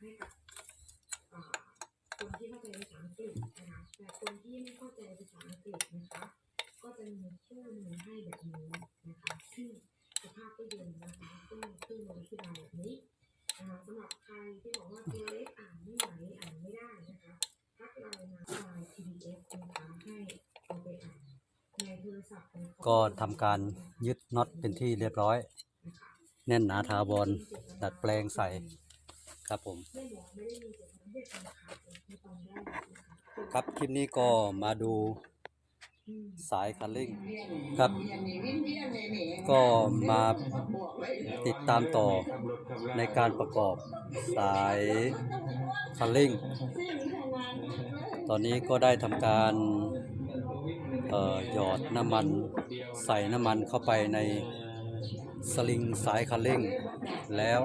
ให้กับอ่าคนที่เข้าใจภาษาอังกฤษนะคะแต่คนที่ไม่เข้าใจภาษาอังกฤษนะคะ ก็จะมีคู่มือให้แบบนี้นะคะซึ่งสภาพก็เย็นนะคะซึ่งซึ่งมาอธิบายแบบนี้นะคะสำหรับใครที่บอกว่าตัวเล็กอ่านไม่ไหวอ่านไม่ได้นะคะทักไลน์มาไลน์ PDF นะคะให้เอาไปอ่านในโทรศัพท์ของเขาก็ทำการยึดน็อตเป็นที่เรียบร้อย แน่นหนาทาวรดัดแปลงใส่ ครับผมครับคลิปนี้ก็มาดูสายคันเร่งครับ ก็มาติดตามต่อในการประกอบสายคันเร่ง ตอนนี้ก็ได้ทำการหยอดน้ำมันใส่น้ำมันเข้าไปใน สลิงสายคันเร่งแล้ว